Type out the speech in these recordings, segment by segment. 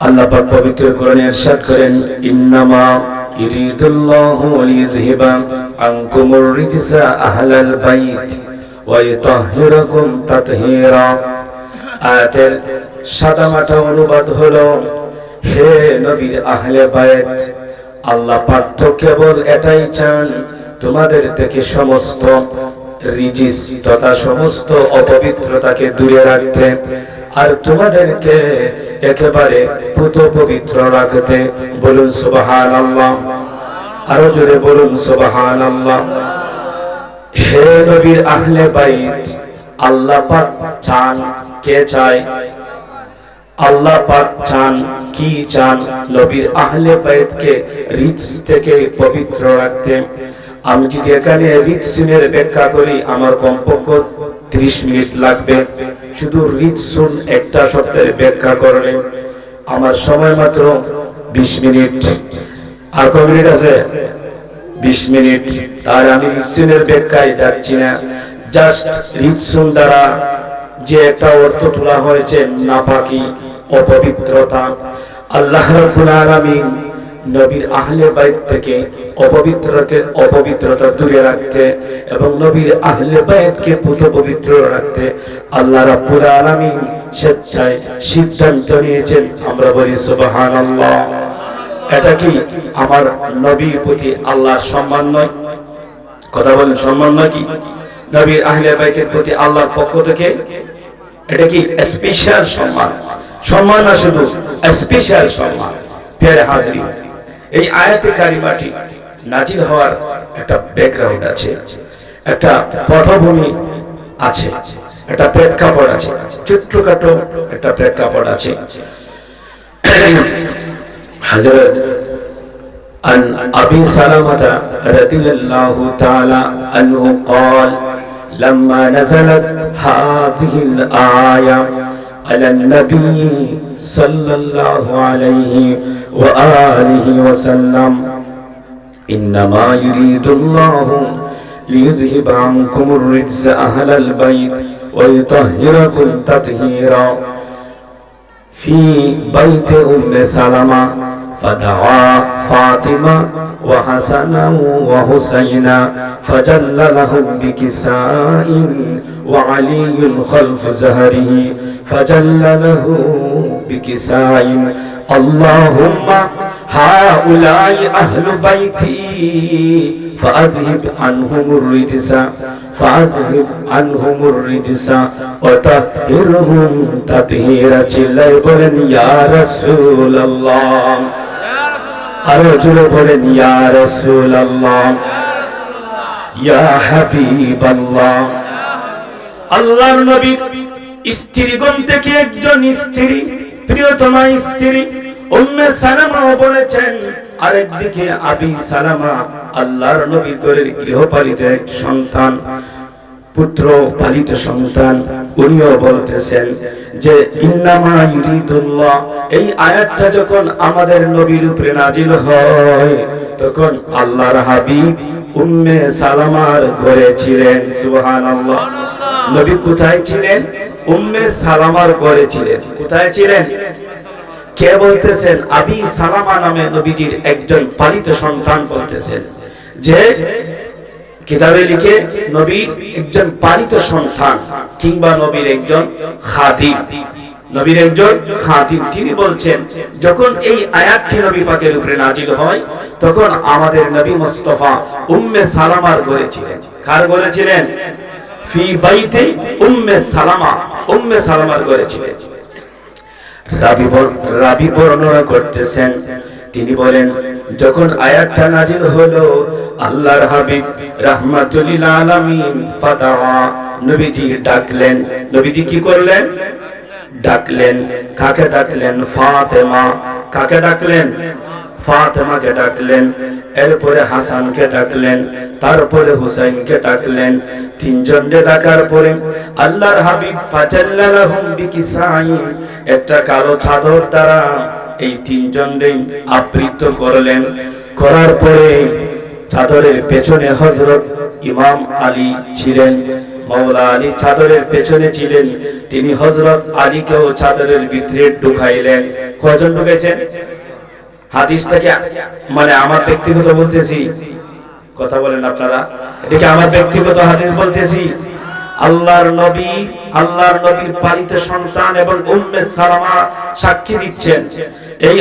আল্লাহ পাক পবিত্র কোরআনে ارشاد করেন ইন্নামা ইরিদুল্লাহু লিইযহিবা আনকুমুর রিজসা আহলাল বাইত ওয়া ইতাহহিরাকুম তাতহীরা আয়াতের সাদামাটা অনুবাদ হলো হে নবীর আহলে বাইত আল্লাহ পাক তো কেবল এটাই চান তোমাদের থেকে সমস্ত রিজিস তথা সমস্ত অপবিত্রতাকে দূরে রাখতে আর তোমাদেরকে একেবারে পুত পবিত্র রাখতে বলুন সুবাহান আল্লাহ আরও জোরে বলুন সুবাহান আল্লাহ হে নবীর আহলে বাইত, আল্লাহ পাক চান কে চায়? আল্লাহ পাক চান কি চান? নবীর আহলে বাইতকে রিচ থেকে পবিত্র রাখতে আমি যদি এখানে রিচ সিনের ব্যাখ্যা করি, আমার কমপক্ষে 30 মিনিট লাগবে। শুধু রিচ সুন একটা শব্দের ব্যাখ্যা করলে আমার সময় মাত্র 20 মিনিট। আর কয় মিনিট আছে? 20 মিনিট। আর আমি রিচসুনের ব্যাখ্যায় যাচ্ছি না। জাস্ট রিচসুন দ্বারা যে একটা অর্থ তোলা হয়েছে নাপাকি, অপবিত্রতা। আল্লাহ রাব্বুল আলামিন নবীর আহলে বাইত থেকে অপবিত্রকে অপবিত্রতা দূরে রাখতে এবং নবীর আহলে বাইতকে পুত পবিত্র রাখতে আল্লাহ রাব্বুল আলামিন স্বেচ্ছায় সিদ্ধান্ত নিয়েছেন। আমরা বলি, সুবহানাল্লাহ। এটা কি আমার নবীর প্রতি আল্লাহর সম্মান নয়? কথা বলেন, সম্মান নয় কি? নবীর আহলে বাইতের প্রতি আল্লাহর পক্ষ থেকে এটা কি স্পেশাল সম্মান? সম্মান না শুধু স্পেশাল সম্মান। ফের হাজরি। এই আয়াতে কারিমাটি নাজিল হওয়ার একটা ব্যাকগ্রাউন্ড আছে একটা পটভূমি আছে একটা প্রেক্ষাপট আছে ছোট্টখাটো একটা প্রেক্ষাপট আছে حضرت عن أبي سلمة رضي الله تعالى عنه قال لما نزلت هذه الآية على النبي صلى الله عليه وآله وسلم. إنما يريد الله ليذهب عنكم الرجس أهل البيت ويطهركم تطهيرا في بيت أم سلمة فدعا فاطمة وحسنا وحسينا فجل لهم بكساء وعلي خلف زهره فجل له بكساء اللهم هؤلاء أهل بيتي فأذهب عنهم الرجس فأذهب عنهم الرجس وطهرهم تطهيرا চিল্লাই বলেন ইয়া রাসূলুল্লাহ আরো জোরে বলেন ইয়া রাসূলুল্লাহ ইয়া হাবিবাল্লাহ আল্লাহর নবী স্ত্রীগণ থেকে একজন স্ত্রী? প্রিয়তমা স্ত্রী। উম্মে সালামাও বলেছেন, আরেকদিকে আবি সালামা আল্লাহর নবী গৃহপালিত এক সন্তান, পুত্র পালিত সন্তান। উনিও বলতেছেন যে, ইন্নামা ইউরিদুল্লাহ। এই আয়াতটা যখন আমাদের নবীর উপরে নাজিল হয়, তখন আল্লাহর হাবিব উম্মে সালামার ঘরে ছিলেন, সুবহানাল্লাহ। নবী কোথায় ছিলেন? উম্মে সালামার ঘরে ছিলেন। কোথায় ছিলেন? কে বলতেছেন? আবি সালামা নামে নবীজির একজন পালিত সন্তান বলতেছেন। যে কিতাবে লিখে নবীর একজন পালিত সন্তান কিংবা নবীর একজন খাদিম নবীর একজন খাদিম। তিনি বলছেন, যখন এই আয়াতটি নবী পাকের উপরে নাজিল হয়, তখন আমাদের নবী মুস্তাফা উম্মে সালামার ঘরে ছিলেন কার ঘরে ছিলেন ফি বাইতে উম্মে সালামা। উম্মে সালামার ঘরে ছিলেন রাবি রাবি বর্ণনা করতেছেন। তিনি বলেন, যখন আয়াতটা নাজিল হলো, আল্লাহর হাবিব রাহমাতুল আলামিন ফাতাওয়া। নবীজি ডাকলেন। নবীজি কি করলেন? ডাকলেন, কাকে ডাকলেন? ফাতেমা। কাকে ডাকলেন? ফাতেমাকে ডাকলেন। এরপরে হাসানকে ডাকলেন, তারপরে হুসাইনকে ডাকলেন। তিনজনকে ডাকার পরে আল্লাহর হাবিব ফাজাল্লালাহুম বিকিসাইন একটা কালো চাদর দ্বারা এই তিনজনকে আবৃত করলেন। করার পরে চাদরের পেছনে হযরত ইমাম আলী ছিলেন। মাওলা আলী চাদরের পেছনে ছিলেন। তিনি হযরত আলীকেও চাদরের ভিতরে ঢুকাইলেন। কয়জন ঢুকাইছেন হাদিসটাকে মানে আমার ব্যক্তিগত বলতেছি। কথা বলেন আপনারা। এটাকে আমার ব্যক্তিগত হাদিস বলতেছি। আল্লাহর নবী, আল্লাহর নবীর পালিত সন্তান এবং উম্মে সালামা সাক্ষী দিচ্ছেন। এই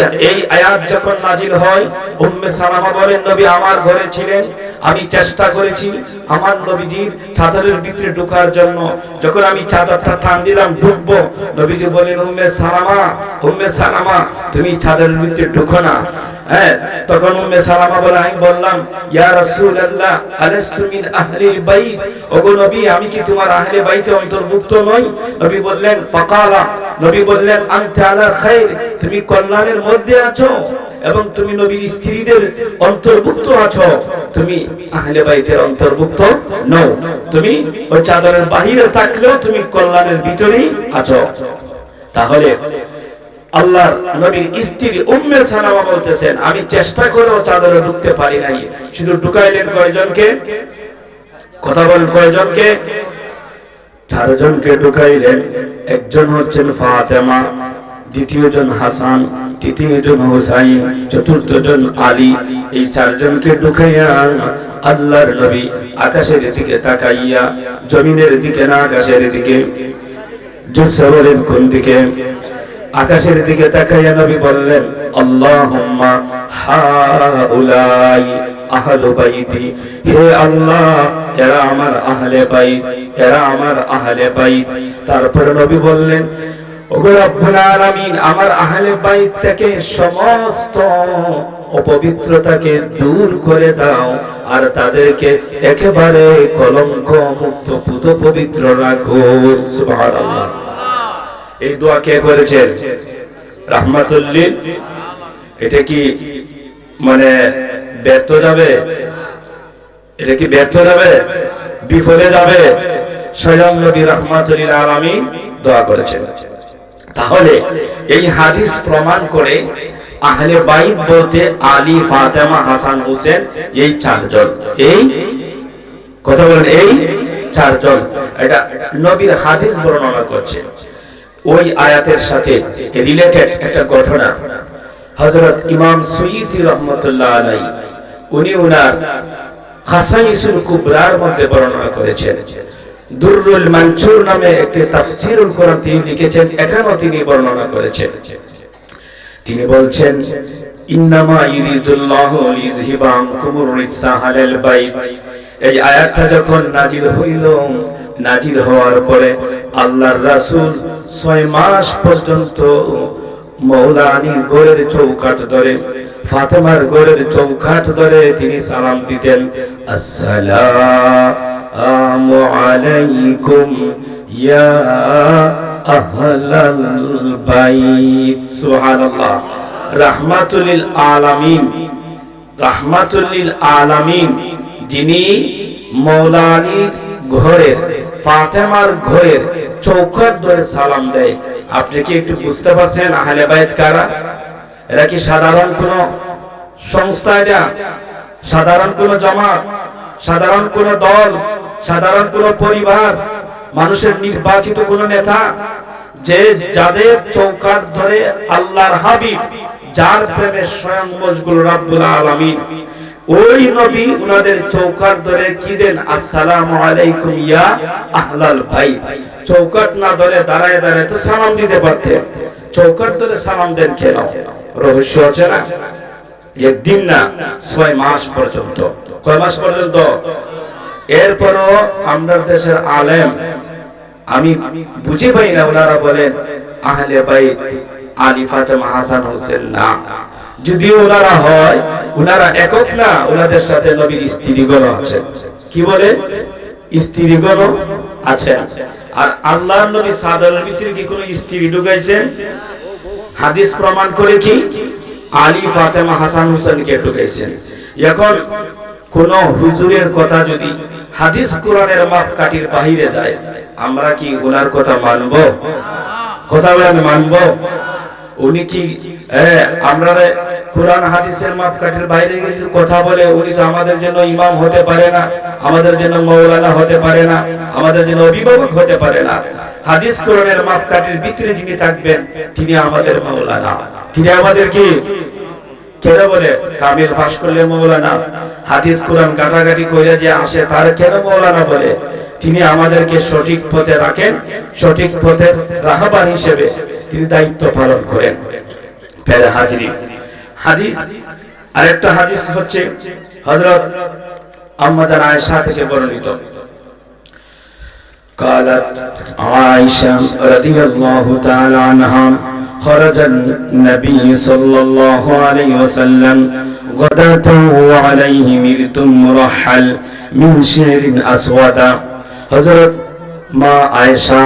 আয়াত যখন নাজিল হয়, উম্মে সালামা বলেন, নবী আমার ঘরে ছিলেন, আমি চেষ্টা করেছি আমার নবীজির চাদরের ভিতরে ঢোকার জন্য। যখন আমি চাদরটা টান দিলাম, ঢুকবো। নবীজি বলেন, উম্মে সালামা উম্মে সালামা, তুমি চাদরের ভিতরে ঢুকো না। হ্যাঁ তখন উম্মে সালামা বলে, আমি বললাম, ইয়া রাসূলুল্লাহ, আলাস্তু মিন আহলিল বাইত? ওগো নবী, আমি কি তোমার আহলে বাইতে অন্তর্ভুক্ত নই? নবী বললেন, ফাকালা। নবী বললেন, আনতা আলা খাইর, তুমি কল্যাণের মধ্যে আছো এবং তুমি নবীর স্ত্রীদের অন্তর্ভুক্ত আছো, তুমি আহলে বাইতের অন্তর্ভুক্ত নও। তুমি ওই চাদরের বাহিরে থাকলেও তুমি কল্যাণের ভিতরেই আছো। তাহলে আল্লাহর নবীর স্ত্রী উম্মে সালামা বলতেছেন, আমি চেষ্টা করেও চাদরে ঢুকতে পারি নাই। শুধু ঢুকাইলেন কয়জনকে? কথা বলেন কয়জনকে? চারজনকে ঢুকাইলেন। একজন হচ্ছেন ফাতেমা দ্বিতীয় জন হাসান, তৃতীয় জন হুসাইন, চতুর্থ জন আলী, এই চারজনকে ঢুকাইয়া আল্লাহর নবী আকাশের দিকে তাকাইয়া, জমিনের দিকে না আকাশের দিকে জুসবরের কোন দিকে? আকাশের দিকে তাকাইয়া নবী বললেন, আল্লাহুম্মা হাউলাই আহলু বাইতি। হে আল্লাহ, এরা আমার আহলে বাইত, এরা আমার আহলে বাইত। তারপরে নবী বললেন আমার আহলে বাইত থেকে সমস্ত অপবিত্রতাকে দূর করে দাও আর তাদেরকে একেবারে কলঙ্ক মুক্ত, পুত পবিত্র সুবহানাল্লাহ। এই দোয়া কে করেছেন? রাহমাতুল্লিল এটা কি মানে ব্যর্থ যাবে? এটা কি ব্যর্থ যাবে? বিফলে যাবে? স্বয়ং নবী রহমাতুল্লিল আলামিন দোয়া করেছেন। তাহলে এই হাদিস প্রমাণ করে আহলে বাইত বলতে আলী, ফাতেমা, হাসান, হোসেন, এই চারজন। এই কথা বলেন, এই চারজন। এটা নবীর হাদিস বর্ণনা করছে। ওই আয়াতের সাথে রিলেটেড একটা ঘটনা। হযরত ইমাম সুয়ুতি রহমাতুল্লাহ আলাই উনি উনার খাসাইসুল কুবরার মধ্যে বর্ণনা করেছেন। দুররুল মানসুর নামে একটি তাফসীরুল কোরআন তিনি লিখেছেন, এখানেও তিনি বর্ণনা করেছেন। তিনি বলছেন, ইন্নামা ইরিদুল্লাহু লিযহিবা আনকুমুর রিসা আলাল বাইত। এই আয়াতটা যখন নাজিল হইল, নাজিল হওয়ার পরে আল্লাহর রাসূল 6 মাস পর্যন্ত মৌলানির গোরের চৌকাঠ ধরে, ফাতেমার গোরের চৌকাঠ ধরে তিনি সালাম দিতেন, আসসালামু আলাইকুম ইয়া আহলাল বাইত সুবহানাল্লাহ রাহমাতুল আলামিন রাহমাতুল আলামিন যিনি মৌলানির ঘরের ফাতেমার ঘরের চৌকাট ধরে সালাম দেয়। আপনি কি একটু বুঝতে পারছেন আহলে বাইত কারা? এরা কি সাধারণ কোন সংস্থায় যা? সাধারণ কোন জামাত? সাধারণ কোন দল? সাধারণ কোন পরিবার, মানুষের নির্বাচিত কোন নেতা, যে যাদের চৌকাট ধরে আল্লাহর হাবিব, যার প্রেমে স্বয়ং মশগুল রাব্বুল আলামিন। ওই নবী উনাদের চৌকাট ধরে কি দেন? আসসালামু আলাইকুম ইয়া আহলাল ভাই চৌকাট না ধরে দাঁড়ায় দাঁড়ায় তো সালাম দিতে পারতেন। চৌকাট ধরে সালাম দেন কেন রহস্য আছে না? একদিন না, ছয় মাস পর্যন্ত। কয় মাস পর্যন্ত? এরপরও আমরা দেশের আলেম। আমি বুঝে পাই না, ওনারা বলেন, আহলে বাইত, আলী ফাতেমা হাসান হোসেন না। যদিও ওনারা হয়, ওনারা একক না, ওনাদের সাথে নবীর স্ত্রীগণ আছে কি বলে? স্ত্রীগণ আছে আর আল্লাহ নবী সাদালের ভিতরে কি কোনো স্ত্রী ঢুকাইছেন? হাদিস প্রমাণ করে কি? আলী ফাতেমা হাসান হোসেনকে ঢুকাইছেন। এখন কোন হুজুরের কথা যদি হাদিস কোরআনের মাপকাঠির বাহিরে যায়। আমরা কি ওনার কথা মানব? কথা বলে আমি মানব? উনি কি আমরা কোরআন হাদিসের মাপকাঠির বাইরে কথা বলে, উনি তো আমাদের জন্য ইমাম হতে পারে না, আমাদের জন্য মৌলানা হতে পারে না, আমাদের জন্য অভিভাবক হতে পারে না। হাদিস কোরআনের মাপকাঠির ভিতরে যিনি থাকবেন, তিনি আমাদের মৌলানা। তিনি আমাদেরকে কেন বলে কামিল ফাঁস করলে মৌলানা হাদিস কোরআন কাটাকাটি করে যে আসে তার কেন মৌলানা বলে তিনি আমাদেরকে সঠিক পথে রাখেন সঠিক পথের রাহবার হিসেবে তিনি দায়িত্ব পালন করেন ফের হাজিরি হাদিস আরেকটা হাদিস হচ্ছে হযরত আম্মাজান আয়েশা থেকে বর্ণিত قالت عائشة رضي الله تعالى عنها خرج النبي صلى الله عليه وسلم غداة وعليه مرت مرحل من شعر أسود হযরত মা আয়েশা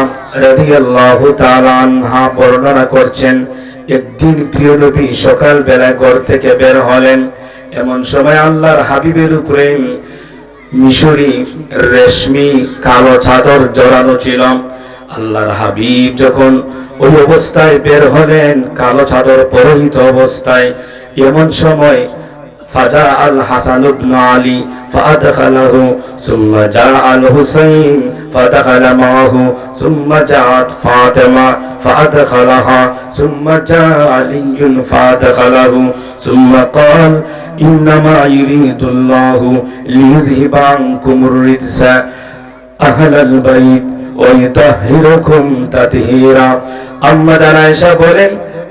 রাদিয়াল্লাহু তাআলা আনহা বর্ণনা করছেন একদিন প্রিয় নবী সকাল বেলা ঘর থেকে বের হলেন এমন সময় আল্লাহর হাবিবের উপরে মিশরি রেশমি কালো চাদর জড়ানো ছিল আল্লাহর হাবিব যখন ওই অবস্থায় বের হলেন কালো চাদর পরহিত অবস্থায় এমন সময় فجاء الحسن بن علي فأدخله ثم جاء الحسين فدخل معه ثم جاءت فاطمة فأدخلها ثم جاء علي فأدخله ثم قال إنما يريد الله ليذهب عنكم الرجس أهل البيت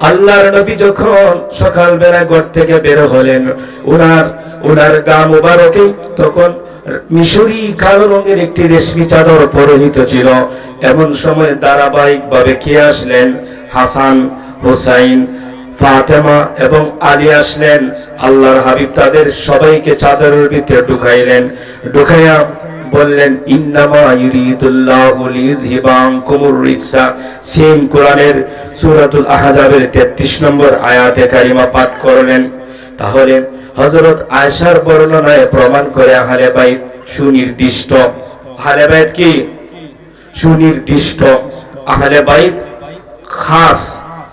আল্লাহর নবী যখন ঘর থেকে বের হলেন গা মুবারকে, তখন মিশরি কালো রঙের একটি রেশমি চাদর পরিহিত ছিল। এমন সময় ধারাবাহিকভাবে কে আসলেন? হাসান, হোসাইন, ফাতেমা এবং আলী আসলেন। আল্লাহর হাবিব তাদের সবাইকে চাদরের ভিতরে ঢুকাইলেন। ঢুকাইয়া বললেন, ইন্নামা ইউরিদুল্লাহু লিইযহিবানকুমুর রিজসা। সেম কোরআনের সূরাতুল আহজাবের 33 নম্বর আয়াতে কারিমা পাঠ করলেন। তাহলে হযরত আয়েশার বর্ণনায় প্রমাণ করে আহলে বাইত সুনির্দিষ্ট। আহলে বাইত কি? সুনির্দিষ্ট। আহলে বাইত খাস।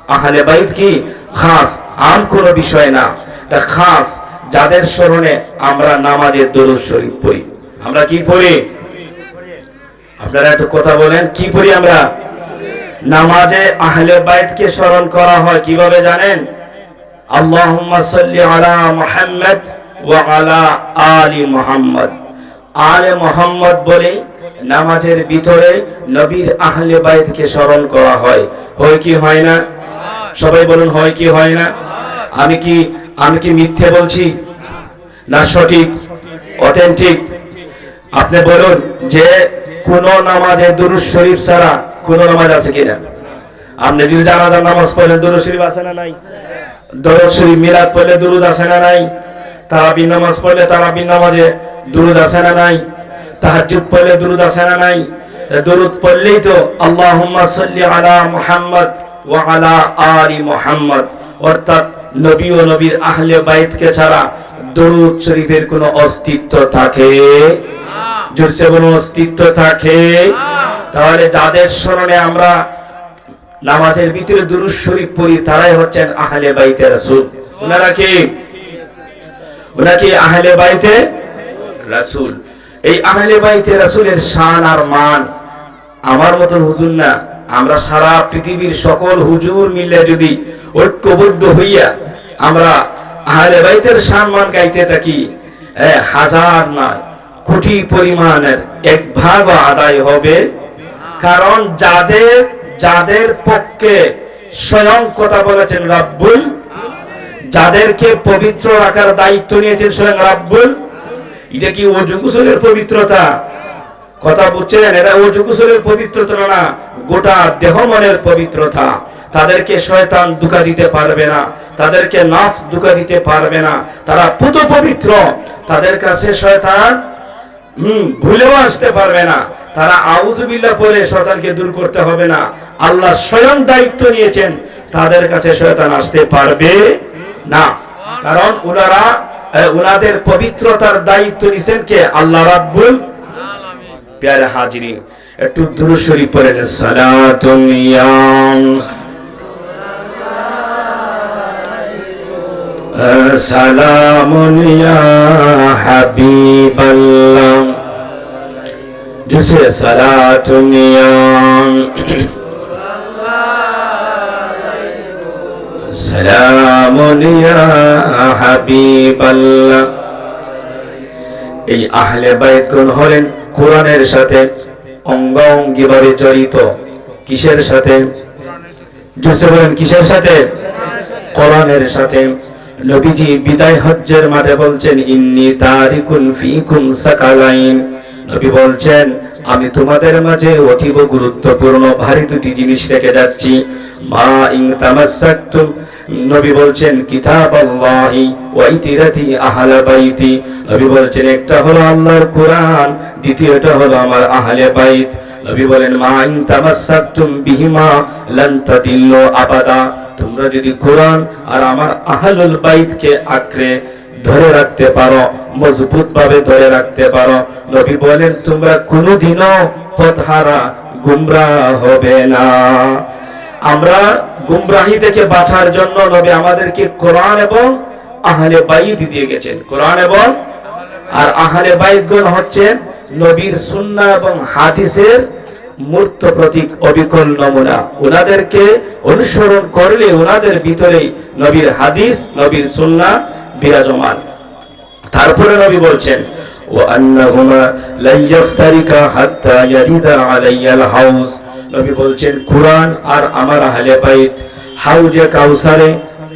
আহলে বাইত কি? খাস। আম কোন বিষয় না। এটা খাস। যাদের স্মরণে আমরা নামাজে দরুদ শরীফ পড়ি। আমরা কি পড়ি? আপনারা একটু কথা বলেন, কি পড়ি আমরা? নামাজে আহলে বাইতকে স্মরণ করা হয়, কীভাবে জানেন? আল্লাহুম্মা সাল্লি আলা মুহাম্মদ ওয়া আলা আলি মুহাম্মদ। আলে মুহাম্মদ বলে নামাজের ভিতরে নবীর আহলে বাইতকে স্মরণ করা হয়। হয় কি, হয় না? সবাই বলুন, হয় কি, হয় না? আমি কি আমি কি মিথ্যে বলছি? না সঠিক, অথেন্টিক? আপনি বলুন যে কোন নামাজে দুরুদ শরীফ ছাড়া কোন নামাজ আছে কিনা? আপনি যদি জানাজার নামাজ পড়লে দুরুদ শরীফ আছে না নাই? দরদ শরীফ মিলাদ পড়লে দুরুদ আছে না নাই? তারাবির নামাজ পড়লে তারাবির নামাজে দুরুদ আছে না নাই? তাহাজ্জুদ পড়লে দুরুদ আছে না নাই? দুরুদ পড়লেই তো আল্লাহুম্মা সাল্লি আলা মুহাম্মদ ওয়া আলা আলি মুহাম্মদ। অর্থাৎ নবী ও নবীর আহলে বাইতকে ছাড়া দরুদ শরীফের কোনো অস্তিত্ব থাকে? জোরসে কোনো অস্তিত্ব থাকে তাহলে যাদের স্মরণে আমরা নামাজের ভিতরে দুরুদ শরীফ পড়ি তারাই হচ্ছেন আহলে বাইতে রাসূল। ওনারা কি? ওনারা কি আহলে বাইতে রাসূল? এই আহলে বাইতে রাসূলের শান আর মান আমার মতন হুজুর না। আমরা সারা পৃথিবীর সকল হুজুর মিলে যদি ঐক্যবদ্ধ হইয়া আমরা আহলে বাইতের সম্মান গাইতে থাকি হাজার নয় কোটি পরিমাণের এক ভাগ আদায় হবে। কারণ যাদের যাদের পক্ষে স্বয়ং কথা বলেছেন রাব্বুল, যাদেরকে পবিত্র রাখার দায়িত্ব নিয়েছেন স্বয়ং রাব্বুল, এটা কি অজু গোসলের পবিত্রতা? কথা বুঝছেন? এটা অজু গোসলের পবিত্রতা না গোটা দেহ মনের পবিত্রতা। তাদেরকে শয়তান দুকা দিতে পারবে না, তাদেরকে নাফ দুকা দিতে পারবে না। তারা পুত পবিত্র তাদের কাছে শয়তান ভুলেও আসতে পারবে না। তারা আউজুবিল্লাহ পরে শয়তানকে দূর করতে হবে না। আল্লাহ স্বয়ং দায়িত্ব নিয়েছেন, তাদের কাছে শয়তান আসতে পারবে না। কারণ ওনারা ওনাদের পবিত্রতার দায়িত্ব নিছেন কে? আল্লাহ রাব্বুল প্যারে হাজিরি একটু দুরুশরী পড়ে সালাতুন ইয়াম সালামুন ইয়া হাবিবাল্লাহ জুসে সালাতুন ইয়াম سلام يا حبيب الله এই আহলে বাইতগণ হলেন কোরআনের সাথে অঙ্গাঙ্গিভাবে জড়িত কিসের সাথে জোসে বলেন কিসের সাথে কোরআনের সাথে নবীজি বিদায় হজ্জের মাঠে বলছেন, ইন্নি তারিকুন ফিকুম সাকালাইন। নবী বলছেন, আমি তোমাদের মাঝে অতীব গুরুত্বপূর্ণ ভারী দুটি জিনিস রেখে যাচ্ছি। মা ইন তামাসসাকতুম নবী বলছেন কিতাব আল্লাহি ওয়া ইতিরাতি আহলা বাইতি। নবী বলছেন, একটা হলো আল্লাহর কোরআন, দ্বিতীয়টা হলো আমার আহলে বাইত। নবী বলেন, মা ইন তামাসসাকতুম বিহিমা লান তাদিল্লু আবাদা। তোমরা যদি কোরআন আর আমার আহলুল বাইতকে আঁকড়ে ধরে রাখতে পারো মজবুত ভাবে ধরে রাখতে পারো, নবী বলেন, তোমরা কোনোদিনও পথহারা গুমরাহ হবে না। আমরা গুমরাহি থেকে বাঁচার জন্য নবী আমাদেরকে কোরআন এবং আহলে বাইত দিয়ে গেছেন। কোরআন এবং আর আহলে বাইতগণ হচ্ছেন নবীর সুন্নাহ এবং হাদিসের মূর্ত প্রতীক অবিকল নমুনা। ওনাদেরকে অনুসরণ করলে ওনাদের ভিতরে নবীর হাদিস, নবীর সুন্নাহ বিরাজমান। তারপরে নবী বলছেন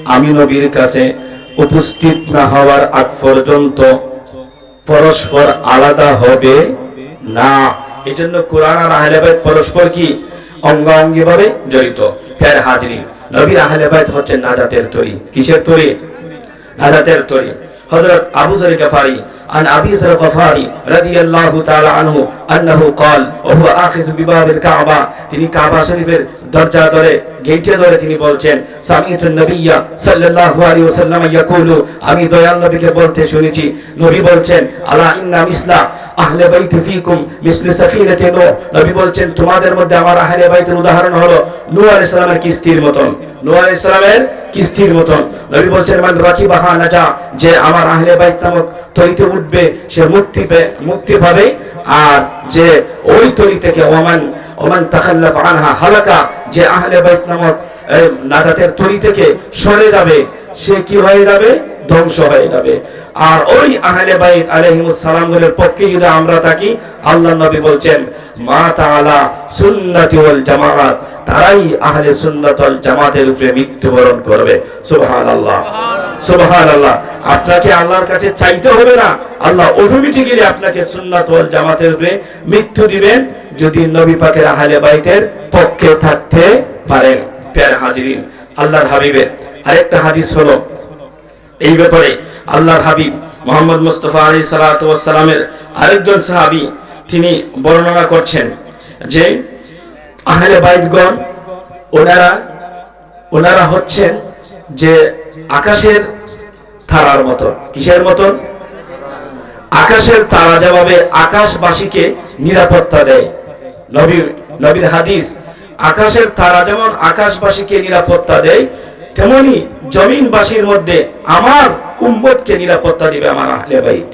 আমি নবীর কাছে উপস্থিত না হওয়ার আগ পর্যন্ত পরস্পর আলাদা হবে? না। এই জন্য কোরআন আর আহলে বাইত পরস্পর কি? অঙ্গাঙ্গি ভাবে জড়িত। ফের হাজরি। নবীর আহলে বাইত হচ্ছে নাজাতের তরি। কিসের তরি? নাজাতের তরি। হযরত আবু যর গফারি عن ابي ذر الغفاري رضي الله تعالى عنه انه قال وهو اخذ بباب الكعبه তিনি কাবা শরীফের দরজা ধরে গেটে ধরে তিনি বলছেন সামিতুন নবিয়্যা সাল্লাল্লাহু আলাইহি ওয়াসাল্লাম ইয়াকুলু আমি দয়াল নবীকে বলতে শুনেছি নবী বলছেন আলা ইন্না মিসলা আহলে বাইত ফিকুম মিসলি সাফিনাতি নূহ নবী বলছেন তোমাদের মধ্যে আমার আহলে বাইতের উদাহরণ হলো নূহ আলাইহিস সালামের কিস্তির মতন নূহ ইসলামের কিস্তির মতন। নবী বলছেন, মান রাকিবাহা নাজা যে আমার আহলে বাইত নামক তরিতে উঠবে, সে মুক্তি মুক্তি পাবে। আর যে ওই তরি থেকে, ওমান ওমান তাকাল্লাফ আনহা হালাকা যে আহলে বাইত নামক নাজাতের তরি থেকে সরে যাবে, সে কি হয়ে যাবে? ধ্বংস হয়ে যাবে। আর ওই আহলে বাইত আলাইহিমুস সালামের পক্ষে যদি আমরা থাকি আল্লাহ নবী বলছেন মা তাআলা সুন্নাতি ওয়াল জামাআত তারাই আহলে সুন্নাত ওয়াল জামাতের উপরে মৃত্যুবরণ করবে। সুবহানাল্লাহ। সুবহানাল্লাহ। আপনাকে আল্লাহর কাছে চাইতে হবে না। আল্লাহ অটোমেটিক্যালি আপনাকে সুন্নাত ওয়াল জামাতের উপরে মৃত্যু দিবেন যদি নবী পাকের আহলে বাইতের পক্ষে থাকতে পারেন। প্যার হাজিরিন আল্লাহর হাবিবের আরেকটা হাদিস হলো এই ব্যাপারে আল্লাহর হাবিব মোহাম্মদ মুস্তফা আলী সালাতামের আরেকজন সাহাবি তিনি বর্ণনা করছেন যে আহলে বাইতগণ ওনারা ওনারা হচ্ছেন যে আকাশের তারার মতো। কিসের মতন আকাশের তারা যেভাবে আকাশবাসীকে নিরাপত্তা দেয়। নবী নবীর হাদিস, আকাশের তারা যেমন আকাশবাসীকে নিরাপত্তা দেয় তেমনি জমিনবাসীর মধ্যে আমার উম্মতকে নিরাপত্তা দিবে আমার আহলে বাইত।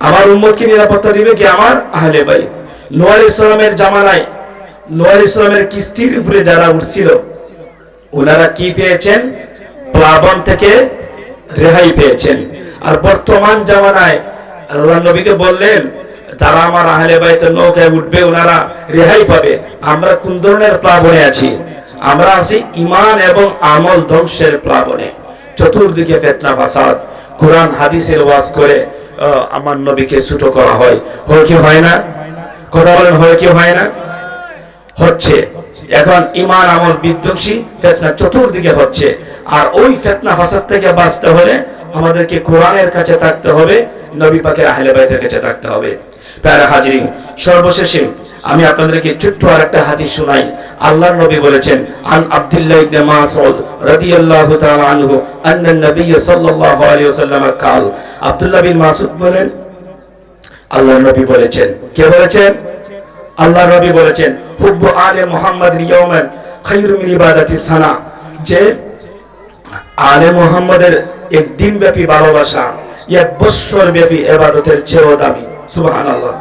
আমার উম্মতকে নিরাপত্তা দিবে কি আমার আহলে বাইত? নোয়ার ইসলামের জামানায়, নোয়ার ইসলামের কিস্তির উপরে যারা উঠছিল, ওনারা কি পেয়েছেন? প্লাবন থেকে রেহাই পেয়েছেন। আর বর্তমান জামানায় আল্লাহ নবীকে বললেন যারা আমার আহলে বাইতে নৌকায় উঠবে ওনারা রেহাই পাবে। আমরা কোন ধরনের প্লাবনে আছি? আমরা আছি ইমান এবং আমল ধ্বংসের প্লাবনে। চতুর্দিকে ফেতনা, ফাসাদ। কোরআন, হাদিসের ওয়াজ করে আমার নবীকে ছুটো করা হয়। হয় কি, হয় না? কথা বলেন, হয় কি, হয় না? হচ্ছে। এখন ইমান আমল বিধ্বংসী, ফেতনা চতুর্দিকে হচ্ছে। আর ওই ফেতনা, ফাসাদ থেকে বাঁচতে হলে আমাদেরকে কোরআনের কাছে থাকতে হবে, নবী পাকের আহলে বাইতের কাছে থাকতে হবে। প্যারা হাজিরিন, সর্বশেষে আমি আপনাদেরকে ছোট্ট আর একটা হাদিস শোনাই। আল্লাহ নবী বলেছেন, আন আব্দুল্লাহ ইবনে মাসউদ রাদিয়াল্লাহু তাআলা আনহু আন্নান নবী সাল্লাল্লাহু আলাইহি ওয়াসাল্লাম কাল। আব্দুল্লাহ বিন মাসউদ বলেন আল্লাহ নবী বলেছেন। কে বলেছেন? আল্লাহ নবী বলেছেন, হুব্বু আলে মুহাম্মাদ ইয়াওমান খায়রু মিন ইবাদাতি সানা। যে আলে মুহাম্মদের একদিন ব্যাপী ভালোবাসা, এক বছর ব্যাপী এবাদতের চেয়েও দামি। সুবহানাল্লাহ।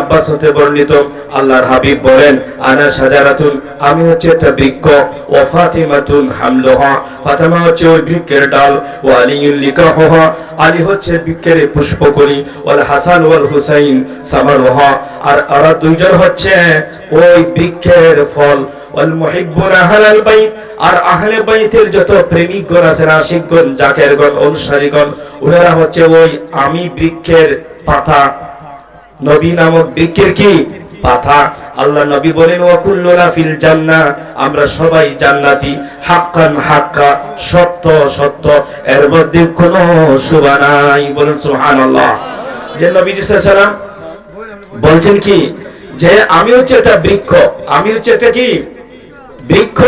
আব্বাস হতে বর্ণিত, আল্লাহর হাবিব বলেন, আনা সাজারাতুন, আমি হচ্ছে একটা বৃক্ষ, ও হামলুহা, ফাতিমা হচ্ছে ওই বৃক্ষের ডাল, ও আলিউল আলী হচ্ছে বৃক্ষের হাসান ওয়াল হুসাইন সামারুহা আর দুইজন হচ্ছে ওই বৃক্ষের ফল আর আহলে বাইতের যত প্রেমিকগণ আছেন আশিকগণ জাকেরগণ, অনুসারীগণ, ওনারা হচ্ছে ওই আমি বৃক্ষের পাতা নবী নামক বৃক্ষের কি? পাতা আল্লাহ নবী বলেন ওয়াকুল্লুনা ফিল জান্নাহ আমরা সবাই জান্নাতি। হাক্কান হাক্কা, সত্য সত্য এর মধ্যে কোনো শুভা নাই। বলেন সুবহানাল্লাহ। যে নবীজি সাল্লাল্লাহু বলছেন কি? যে আমি হচ্ছে এটা বৃক্ষ। আমি হচ্ছে এটা কি? বৃক্ষ।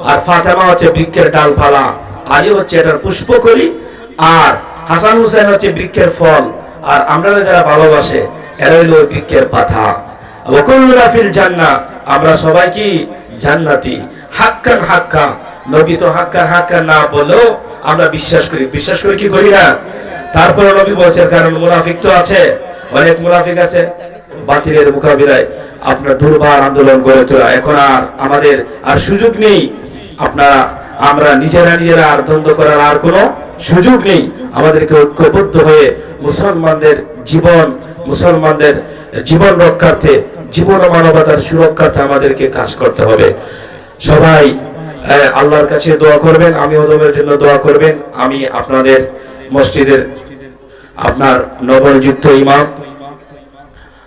আর ফাতেমা হচ্ছে বৃক্ষের ডালপালা। আলী হচ্ছে এটার পুষ্পকলি। আর হাসান হুসেন হচ্ছে বৃক্ষের ফল। আর আমরা যারা ভালোবাসে এরা হইল বৃক্ষের পাতা। ওকুল্লুনা ফিল জান্নাহ, আমরা সবাই কি? জান্নাতি। হাক্কান হাক্কা নবী তো হাক্কান হাক্কান না বলেও আমরা বিশ্বাস করি। বিশ্বাস করি কি করি না? তারপরে নবী বলছেন, কারণ মুনাফিক তো আছে, অনেক মুনাফিক আছে, বাতিলের মোকাবিলায় আপনার দুর্বার আন্দোলন গড়ে তোলা। এখন আর আমাদের আর সুযোগ নেই। আপনারা আমরা নিজেরা নিজেরা আর দ্বন্দ্ব করার আর কোনো সুযোগ নেই। আমাদেরকে ঐক্যবদ্ধ হয়ে মুসলমানদের জীবন মুসলমানদের জীবন রক্ষার্থে, জীবন ও মানবতার সুরক্ষার্থে আমাদেরকে কাজ করতে হবে। সবাই আল্লাহর কাছে দোয়া করবেন, আমি ওদমের জন্য দোয়া করবেন। আমি আপনাদের মসজিদের আপনার নবনিযুক্ত ইমাম।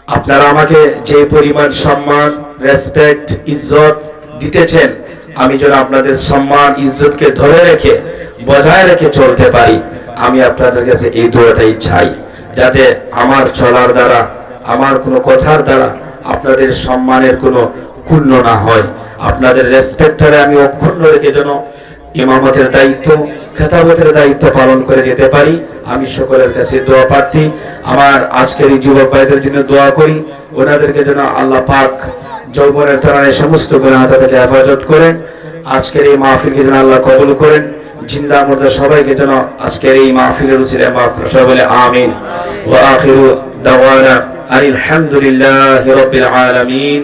আপনারা আমাকে যে পরিমাণ সম্মান রেসপেক্ট ইজ্জত দিতেছেন আমি যেন আপনাদের সম্মান, ইজ্জতকে ধরে রেখে, বজায় রেখে চলতে পারি। আমি আপনাদের কাছে এই দোয়াটাই চাই, যাতে আমার চলার দ্বারা, আমার কোনো কথার দ্বারা আপনাদের সম্মানের কোনো ক্ষুণ্ণ না হয়। আপনাদের রেসপেক্টারে আমি অক্ষুণ্ণ রেখে যেন ইমামতের দায়িত্ব, খেতাবতের দায়িত্ব পালন করে যেতে পারি। আমি সকলের কাছে দোয়া প্রার্থী। আমার আজকের এই যুবক ভাইদের জন্য দোয়া করি। ওনাদেরকে যেন আল্লাহ পাক যৌবনের তরানের সমস্ত গুণাহতা থেকে হেফাজত করেন। আজকের এই মাহফিলকে যেন আল্লাহ কবুল করেন। জিন্দা মধ্যে সবাইকে যেন আজকের এই মাহফিলের উচিলে মাফ করে বলে আমিন। ওয়া আখিরু দাওয়ানা আলহামদুলিল্লাহি রাব্বিল আলামিন।